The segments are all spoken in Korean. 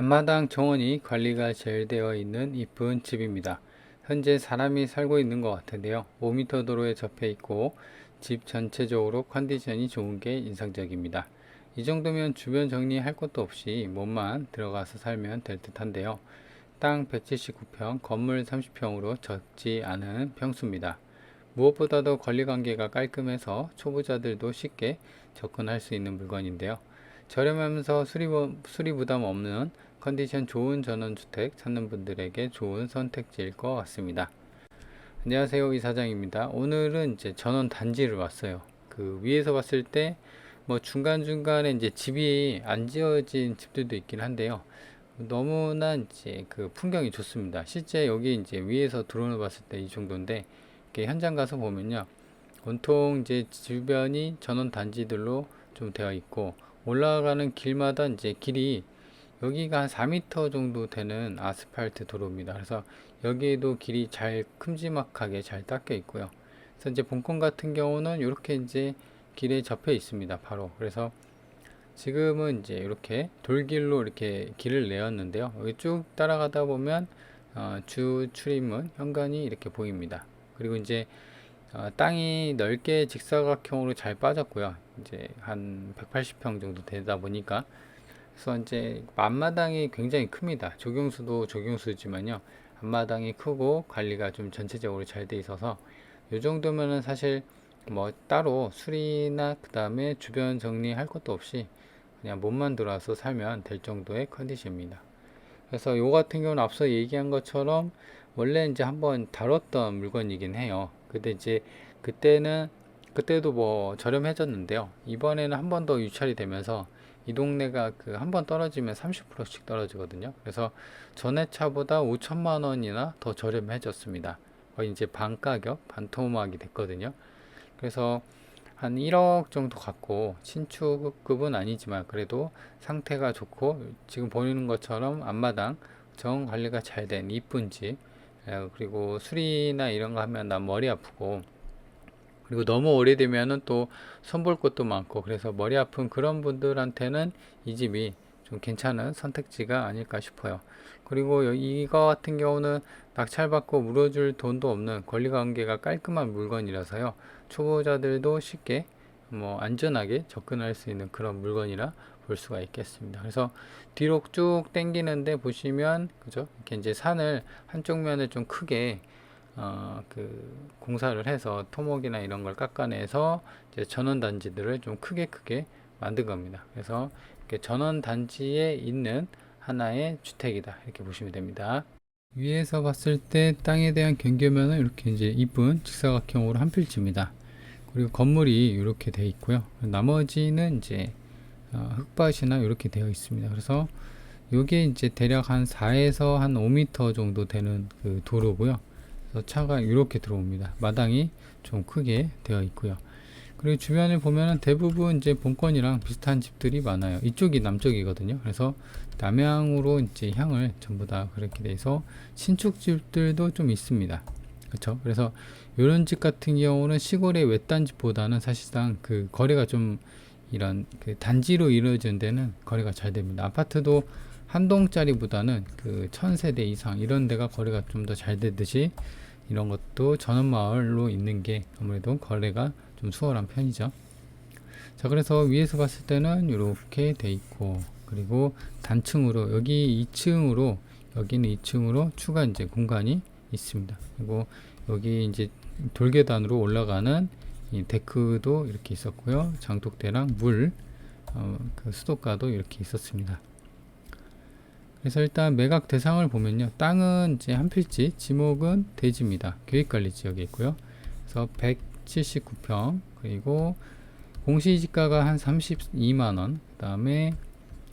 앞마당 정원이 관리가 잘 되어 있는 이쁜 집입니다. 현재 사람이 살고 있는 것 같은데요. 5m 도로에 접해 있고 집 전체적으로 컨디션이 좋은 게 인상적입니다. 이 정도면 주변 정리할 것도 없이 몸만 들어가서 살면 될 듯한데요. 땅 179평, 건물 30평으로 적지 않은 평수입니다. 무엇보다도 권리관계가 깔끔해서 초보자들도 쉽게 접근할 수 있는 물건인데요. 저렴하면서 수리, 수리 부담 없는 컨디션 좋은 전원주택 찾는 분들에게 좋은 선택지일 것 같습니다. 안녕하세요 이사장입니다. 오늘은 이제 전원 단지를 왔어요. 그 위에서 봤을 때 뭐 중간중간에 이제 집이 안 지어진 집들도 있긴 한데요. 너무나 이제 그 풍경이 좋습니다. 실제 여기 이제 위에서 드론을 봤을 때 이 정도인데 이렇게 현장 가서 보면요. 온통 이제 주변이 전원 단지들로 좀 되어 있고 올라가는 길마다 이제 길이 여기가 한 4m 정도 되는 아스팔트 도로입니다. 그래서 여기에도 길이 잘 큼지막하게 잘 닦여 있고요. 그래서 이제 본건 같은 경우는 이렇게 이제 길에 접해 있습니다. 바로 그래서 지금은 이제 이렇게 돌길로 이렇게 길을 내었는데요. 여기 쭉 따라가다 보면 어, 주 출입문 현관이 이렇게 보입니다. 그리고 이제 어, 땅이 넓게 직사각형으로 잘 빠졌고요. 이제 한 180평 정도 되다 보니까 그래서 이제 앞마당이 굉장히 큽니다. 조경수도 조경수지만요. 앞마당이 크고 관리가 좀 전체적으로 잘 돼 있어서 이 정도면은 사실 뭐 따로 수리나 그 다음에 주변 정리할 것도 없이 그냥 몸만 들어와서 살면 될 정도의 컨디션입니다. 그래서 요 같은 경우는 앞서 얘기한 것처럼 원래 이제 한번 다뤘던 물건이긴 해요. 근데 이제 그때는 그때도 뭐 저렴해졌는데요. 이번에는 한 번 더 유찰이 되면서 이 동네가 그 한 번 떨어지면 30%씩 떨어지거든요. 그래서 전에 차보다 5천만 원이나 더 저렴해졌습니다. 거의 이제 반 가격, 반토막이 됐거든요. 그래서 한 1억 정도 갖고 신축급은 아니지만 그래도 상태가 좋고 지금 보이는 것처럼 앞마당 정 관리가 잘 된 이쁜 집 에, 그리고 수리나 이런 거 하면 난 머리 아프고 그리고 너무 오래되면은 또 손볼 것도 많고 그래서 머리 아픈 그런 분들한테는 이 집이 좀 괜찮은 선택지가 아닐까 싶어요. 그리고 여- 이거 같은 경우는 낙찰받고 물어줄 돈도 없는 권리관계가 깔끔한 물건이라서요. 초보자들도 쉽게 뭐 안전하게 접근할 수 있는 그런 물건이라 볼 수가 있겠습니다. 그래서 뒤로 쭉 당기는데 보시면 그죠? 이렇게 이제 산을 한쪽 면을 좀 크게 어, 그 공사를 해서 토목이나 이런 걸 깎아내서 이제 전원 단지들을 좀 크게 크게 만든 겁니다. 그래서 이렇게 전원 단지에 있는 하나의 주택이다 이렇게 보시면 됩니다. 위에서 봤을 때 땅에 대한 경계면은 이렇게 이제 이쁜 직사각형으로 한 필지입니다. 그리고 건물이 이렇게 되어 있고요. 나머지는 이제 어, 흙밭이나 이렇게 되어 있습니다. 그래서 요게 이제 대략 한 4에서 한 5m 정도 되는 그 도로고요. 그래서 차가 이렇게 들어옵니다. 마당이 좀 크게 되어 있고요. 그리고 주변을 보면은 대부분 이제 본권이랑 비슷한 집들이 많아요. 이쪽이 남쪽이거든요. 그래서 남향으로 이제 향을 전부 다 그렇게 돼서 신축 집들도 좀 있습니다. 그렇죠? 그래서 이런 집 같은 경우는 시골의 외딴 집보다는 사실상 그 거래가 좀 이런 그 단지로 이루어진 데는 거래가 잘 됩니다. 아파트도 한 동짜리보다는 그 천세대 이상 이런 데가 거래가 좀 더 잘 되듯이 이런 것도 전원 마을로 있는 게 아무래도 거래가 좀 수월한 편이죠. 자, 그래서 위에서 봤을 때는 이렇게 돼 있고 그리고 단층으로 여기 2층으로 여기는 2층으로 추가 이제 공간이 있습니다. 그리고 여기 이제 돌계단으로 올라가는 이 데크도 이렇게 있었고요. 장독대랑 물, 어, 그 수도가도 이렇게 있었습니다. 그래서 일단 매각 대상을 보면요. 땅은 이제 한 필지, 지목은 대지입니다. 계획관리 지역에 있고요. 그래서 179평, 그리고 공시지가가 한 32만원, 그 다음에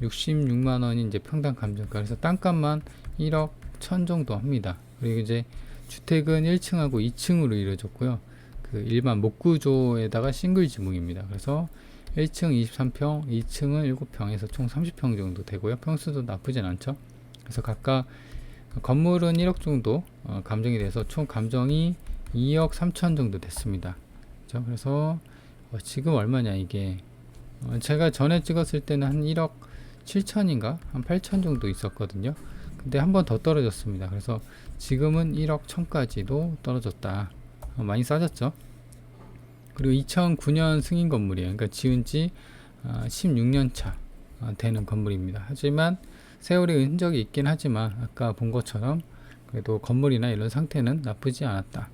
66만원이 이제 평당 감정가. 그래서 땅값만 1억 1000 정도 합니다. 그리고 이제 주택은 1층하고 2층으로 이루어졌고요. 그 일반 목구조에다가 싱글 지붕입니다. 그래서 1층 23평, 2층은 7평에서 총 30평 정도 되고요. 평수도 나쁘진 않죠. 그래서 각각 건물은 1억 정도 어, 감정이 돼서 총 감정이 2억 3천 정도 됐습니다. 그죠? 그래서 어, 지금 얼마냐 이게 어, 제가 전에 찍었을 때는 한 1억 7천인가 한 8천 정도 있었거든요. 근데 한 번 더 떨어졌습니다. 그래서 지금은 1억 1천까지도 떨어졌다. 어, 많이 싸졌죠. 그리고 2009년 승인 건물이에요. 그러니까 지은 지 16년 차 어, 되는 건물입니다. 하지만 세월이 흔적이 있긴 하지만 아까 본 것처럼 그래도 건물이나 이런 상태는 나쁘지 않았다.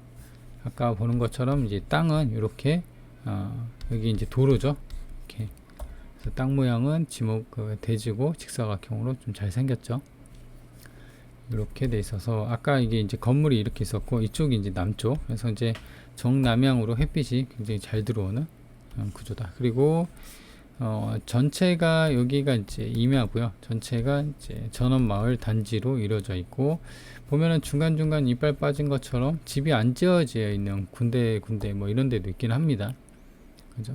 아까 보는 것처럼 이제 땅은 이렇게 어, 여기 이제 도로죠. 이렇게 그래서 땅 모양은 지목 그 대지고 직사각형으로 좀 잘 생겼죠. 이렇게 돼 있어서 아까 이게 이제 건물이 이렇게 있었고 이쪽이 이제 남쪽 그래서 이제 정남향으로 햇빛이 굉장히 잘 들어오는 어, 구조다. 그리고 어, 전체가 여기가 이제 임야고요. 전체가 이제 전원 마을 단지로 이루어져 있고 보면은 중간 중간 이빨 빠진 것처럼 집이 안 지어져 있는 군데 군데 뭐 이런 데도 있긴 합니다. 그죠?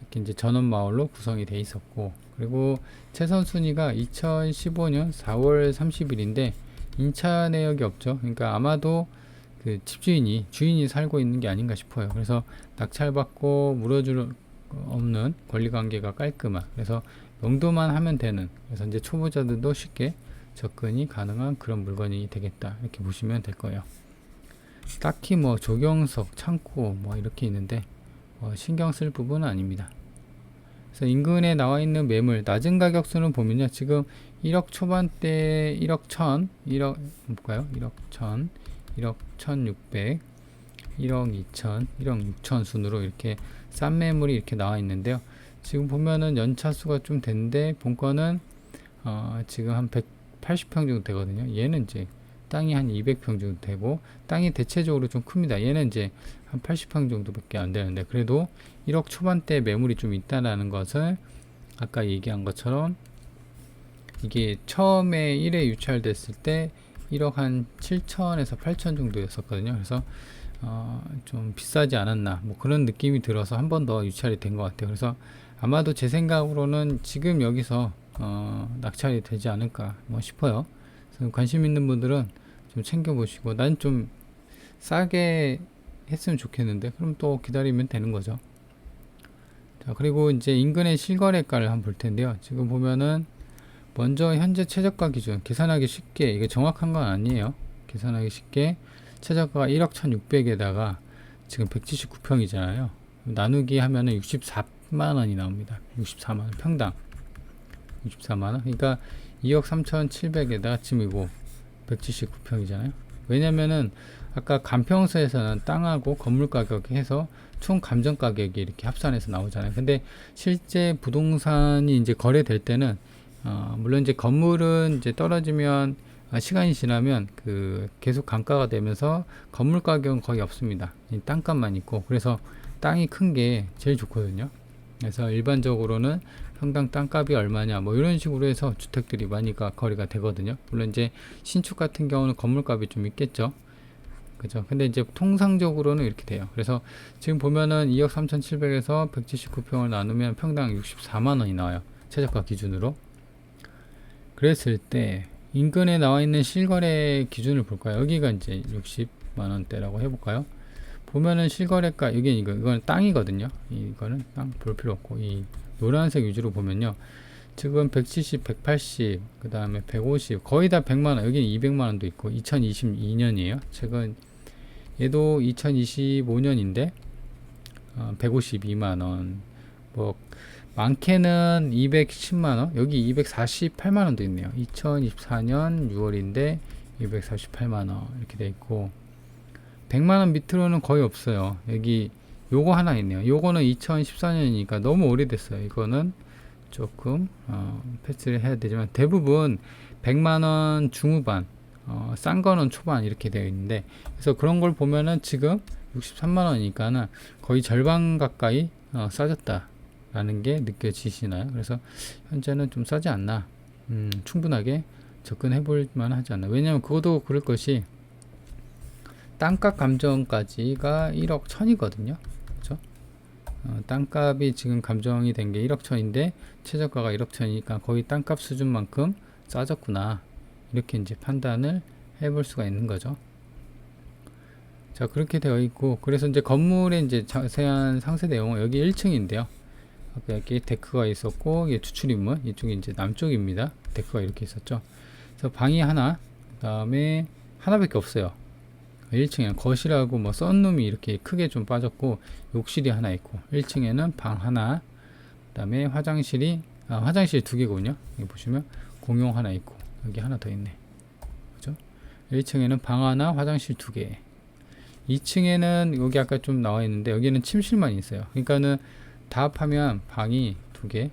이렇게 이제 전원 마을로 구성이 돼 있었고 그리고 최선 순위가 2015년 4월 30일인데 인차 내역이 없죠. 그러니까 아마도 그 집주인이 주인이 살고 있는 게 아닌가 싶어요. 그래서 낙찰받고 물어줄 없는 권리 관계가 깔끔한 그래서 명도만 하면 되는 그래서 이제 초보자들도 쉽게 접근이 가능한 그런 물건이 되겠다 이렇게 보시면 될 거예요. 딱히 뭐 조경석, 창고 뭐 이렇게 있는데 뭐 신경 쓸 부분은 아닙니다. 그래서 인근에 나와 있는 매물 낮은 가격수는 보면요 지금 1억 초반대 1억 1000 1억 볼까요 1억 1000 1억 1600 1억 2000 1억 6000 순으로 이렇게 싼 매물이 이렇게 나와 있는데요. 지금 보면은 연차수가 좀 된데 본건은 어, 지금 한 180평 정도 되거든요. 얘는 이제 땅이 한 200평 정도 되고 땅이 대체적으로 좀 큽니다. 얘는 이제 한 80평 정도밖에 안 되는데 그래도 1억 초반대 매물이 좀 있다라는 것을 아까 얘기한 것처럼 이게 처음에 1회 유찰됐을 때 1억 한 7천에서 8천 정도였었거든요. 그래서 어, 좀 비싸지 않았나 뭐 그런 느낌이 들어서 한 번 더 유찰이 된 것 같아요. 그래서 아마도 제 생각으로는 지금 여기서 어, 낙찰이 되지 않을까 뭐 싶어요. 관심 있는 분들은 좀 챙겨보시고 난 좀 싸게 했으면 좋겠는데 그럼 또 기다리면 되는 거죠. 자 그리고 이제 인근의 실거래가를 한번 볼 텐데요. 지금 보면은 먼저 현재 최저가 기준 계산하기 쉽게 이게 정확한 건 아니에요. 계산하기 쉽게 최저가가 1억 1,600에다가 지금 179평이잖아요. 나누기 하면은 64만 원이 나옵니다. 64만 원 평당 64만 원. 그러니까 2억 3,700에다가 지금 이거 179평이잖아요. 왜냐면은 아까 간평서에서는 땅하고 건물 가격이 해서 총 감정 가격이 이렇게 합산해서 나오잖아요. 근데 실제 부동산이 이제 거래될 때는 어, 물론 이제 건물은 이제 떨어지면 아, 시간이 지나면 그 계속 감가가 되면서 건물 가격은 거의 없습니다. 이 땅값만 있고 그래서 땅이 큰 게 제일 좋거든요. 그래서 일반적으로는 평당 땅값이 얼마냐 뭐 이런 식으로 해서 주택들이 많이 가, 거래가 되거든요. 물론 이제 신축 같은 경우는 건물값이 좀 있겠죠. 그죠. 근데 이제 통상적으로는 이렇게 돼요. 그래서 지금 보면은 2억 3,700에서 179평을 나누면 평당 64만 원이 나와요. 최저가 기준으로. 그랬을 때 인근에 나와 있는 실거래 기준을 볼까요? 여기가 이제 60만 원대라고 해볼까요? 보면은 실거래가 여기 이거 이거는 땅이거든요. 이거는 땅 볼 필요 없고 이 노란색 위주로 보면요. 지금 170, 180, 그 다음에 150, 거의 다 100만 원. 여기는 200만 원도 있고 2022년이에요. 최근 얘도 2025년인데 어, 152만 원. 뭐 많게는 210만 원. 여기 248만 원도 있네요. 2024년 6월인데 248만 원 이렇게 돼 있고 100만 원 밑으로는 거의 없어요. 여기 요거 하나 있네요. 요거는 2014년이니까 너무 오래됐어요. 이거는 조금 어, 패스를 해야 되지만 대부분 100만 원 중후반, 어, 싼 거는 초반 이렇게 되어 있는데 그래서 그런 걸 보면은 지금 63만 원이니까는 거의 절반 가까이 어, 싸졌다 라는 게 느껴지시나요? 그래서 현재는 좀 싸지 않나, 음, 충분하게 접근해 볼 만하지 않나. 왜냐하면 그것도 그럴 것이 땅값 감정까지가 1억 1000이거든요. 그죠? 어, 땅값이 지금 감정이 된 게 1억 1000인데 최저가가 1억 1000이니까 거의 땅값 수준만큼 싸졌구나. 이렇게 이제 판단을 해 볼 수가 있는 거죠. 자, 그렇게 되어 있고, 그래서 이제 건물의 이제 자세한 상세 내용은 여기 1층인데요. 아까 여기 데크가 있었고 이게 추출입문 이쪽이 이제 남쪽입니다. 데크가 이렇게 있었죠. 그래서 방이 하나, 그다음에 하나밖에 없어요. 1층에는 거실하고 뭐 썬룸이 이렇게 크게 좀 빠졌고 욕실이 하나 있고 1층에는 방 하나, 그다음에 화장실이 아, 화장실 두 개군요. 여기 보시면 공용 하나 있고 여기 하나 더 있네. 그죠? 1층에는 방 하나, 화장실 두 개. 2층에는 여기 아까 좀 나와 있는데 여기는 침실만 있어요. 그러니까는 다 합하면 방이 두 개,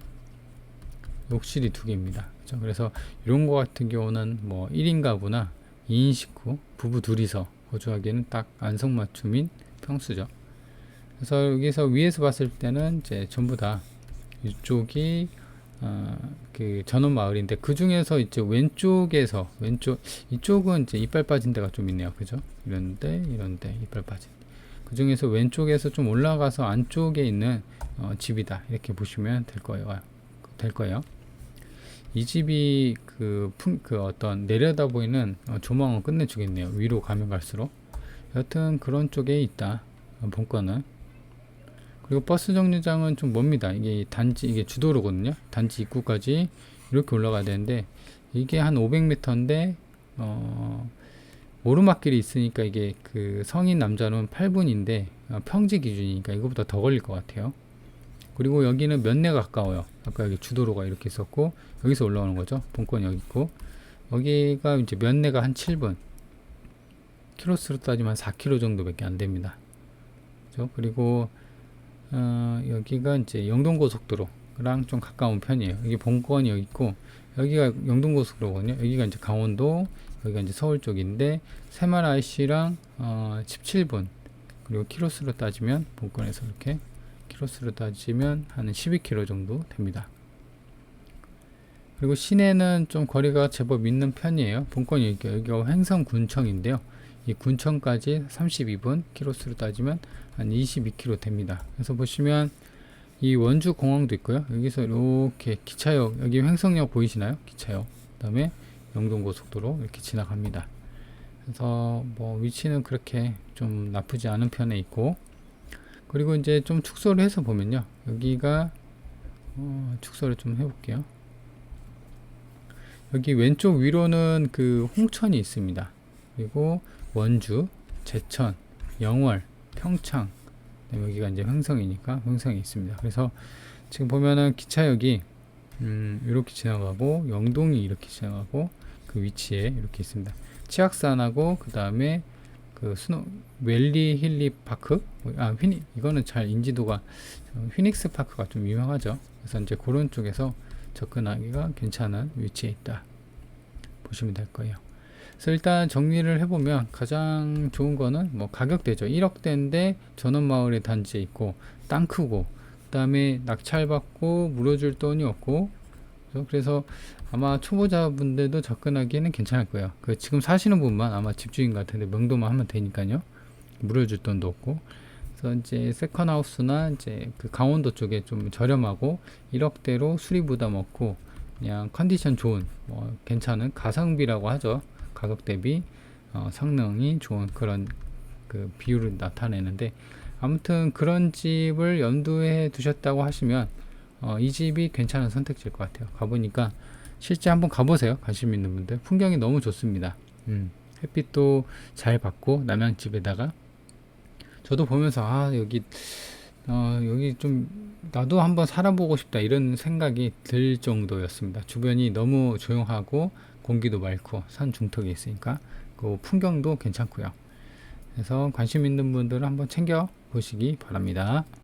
욕실이 두 개입니다. 그죠? 그래서 이런 거 같은 경우는 뭐 1인 가구나 2인 식구, 부부 둘이서 거주하기에는 딱 안성맞춤인 평수죠. 그래서 여기서 위에서 봤을 때는 이제 전부 다 이쪽이 어, 그 전원 마을인데 그 중에서 이제 왼쪽에서 왼쪽 이쪽은 이제 이빨 빠진 데가 좀 있네요, 그죠? 이런데 이런데 이빨 빠진. 그 중에서 왼쪽에서 좀 올라가서 안쪽에 있는 어, 집이다 이렇게 보시면 될 거예요. 될 거예요. 이 집이 그, 풍, 그 어떤 내려다 보이는 어, 조망은 끝내주겠네요. 위로 가면 갈수록. 여튼 그런 쪽에 있다. 어, 본거는. 그리고 버스 정류장은 좀 멉니다. 이게 단지, 이게 주도로거든요. 단지 입구까지 이렇게 올라가야 되는데, 이게 한 500m인데, 어, 오르막길이 있으니까 이게 그 성인 남자는 8분인데, 어, 평지 기준이니까 이거보다 더 걸릴 것 같아요. 그리고 여기는 면내가 가까워요. 아까 여기 주도로가 이렇게 있었고 여기서 올라오는 거죠. 본권 여기 있고 여기가 이제 면내가 한 7분. 키로수로 따지면 4km 정도밖에 안 됩니다. 그죠? 그리고 어, 여기가 이제 영동고속도로랑 좀 가까운 편이에요. 여기 본권이 여기 있고 여기가 영동고속도로거든요. 여기가 이제 강원도, 여기가 이제 서울 쪽인데 새말 IC랑 어, 17분 그리고 키로수로 따지면 본권에서 이렇게 키로수로 따지면 한 12km 정도 됩니다. 그리고 시내는 좀 거리가 제법 있는 편이에요. 본권이 여기, 여기가 횡성 군청인데요. 이 군청까지 32분, 키로수로 따지면 한 22km 됩니다. 그래서 보시면 이 원주 공항도 있고요. 여기서 이렇게 기차역, 여기 횡성역 보이시나요? 기차역. 그 다음에 영동고속도로 이렇게 지나갑니다. 그래서 뭐 위치는 그렇게 좀 나쁘지 않은 편에 있고, 그리고 이제 좀 축소를 해서 보면요. 여기가 어, 축소를 좀 해볼게요. 여기 왼쪽 위로는 그 홍천이 있습니다. 그리고 원주, 제천, 영월, 평창 네, 여기가 이제 횡성이니까 횡성이 있습니다. 그래서 지금 보면은 기차역이 음, 이렇게 지나가고 영동이 이렇게 지나가고 그 위치에 이렇게 있습니다. 치악산하고 그 다음에 그 스노 웰리 힐리 파크 아 휘니 이거는 잘 인지도가 휘닉스 파크가 좀 유명하죠. 그래서 이제 그런 쪽에서 접근하기가 괜찮은 위치에 있다 보시면 될 거예요. 그래서 일단 정리를 해보면 가장 좋은 거는 뭐 가격대죠. 1억대인데 전원마을에 단지에 있고 땅 크고 그 다음에 낙찰받고 물어줄 돈이 없고? 그래서 아마 초보자분들도 접근하기에는 괜찮을 거예요. 그 지금 사시는 분만 아마 집주인 같은데 명도만 하면 되니까요. 물어줄 돈도 없고. 그래서 이제 세컨하우스나 이제 그 강원도 쪽에 좀 저렴하고 1억대로 수리 부담 없고 그냥 컨디션 좋은 뭐 괜찮은 가성비라고 하죠. 가격 대비 어, 성능이 좋은 그런 그 비율을 나타내는데 아무튼 그런 집을 염두에 두셨다고 하시면 어, 이 집이 괜찮은 선택지일 것 같아요. 가보니까 실제 한번 가보세요. 관심 있는 분들 풍경이 너무 좋습니다. 음, 햇빛도 잘 받고 남양집에다가 저도 보면서 아 여기 어, 여기 좀 나도 한번 살아보고 싶다 이런 생각이 들 정도였습니다. 주변이 너무 조용하고 공기도 맑고 산 중턱에 있으니까 그 풍경도 괜찮고요. 그래서 관심 있는 분들은 한번 챙겨 보시기 바랍니다.